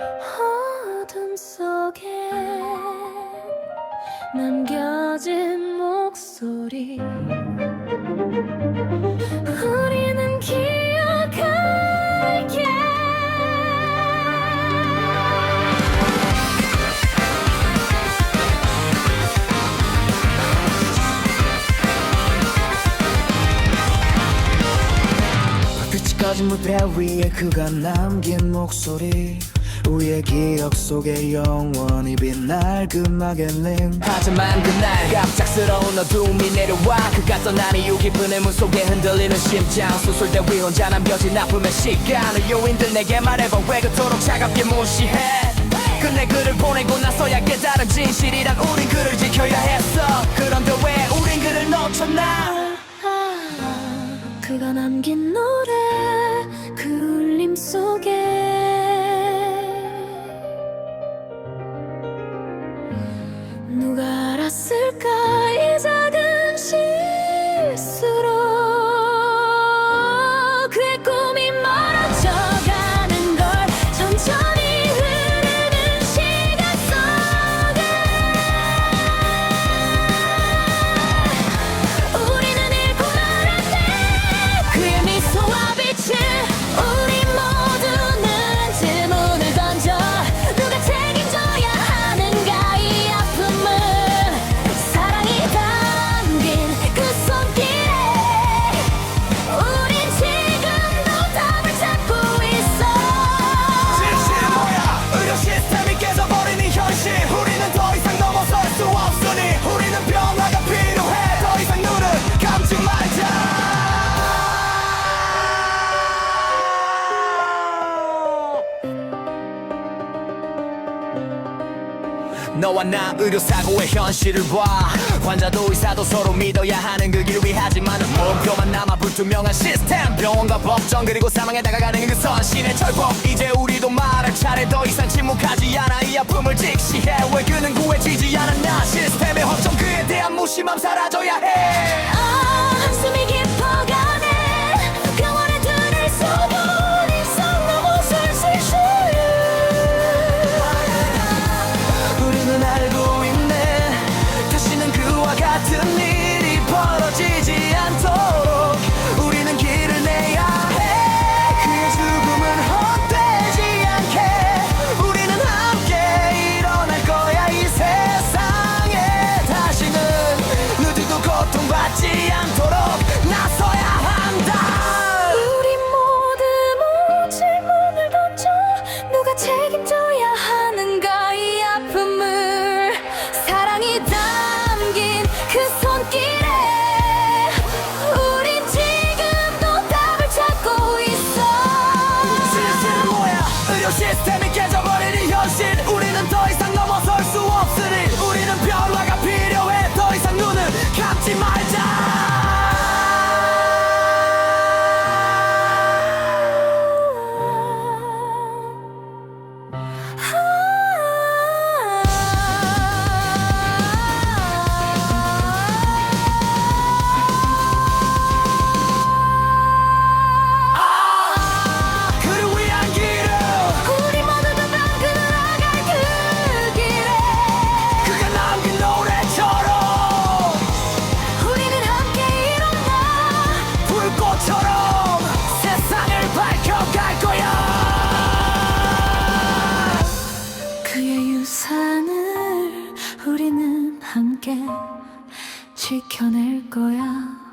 어둠 속에 남겨진 목소리 꺼진 무대 위에 그가 남긴 목소리. 우리의 기억 속에 영원히 빛날 그 마겔린 하지만 그날 갑작스러운 어둠이 내려와 그가 떠난 이유 깊은 의문 속에 흔들리는 심장. 수술대 위 혼자 남겨진 아픔의 시간 요인들 내게 말해봐 왜 그토록 차갑게 무시해? 끝내 그를 보내고 나서야 깨달은 진실이란 우린 그를 지켜야 했어. 그런데 왜 우린 그를 놓쳤나? 아, 그가 남긴 노래 속에 너와 나 의료사고의 현실을 봐. 환자도 의사도 서로 믿어야 하는 그길 위하지만 목표만 남아 불투명한 시스템. 병원과 법정 그리고 사망에 다가가는 그 선신의 철법. 이제 우리도 말할 차례 더 이상 침묵하지 않아. 이 아픔을 직시해. 왜 그는 구해지지 않았나? 시스템의 허점 그에 대한 무심함 사라져야 해 깨져버린 이 현실. 우리 유산을 우리는 함께 지켜낼 거야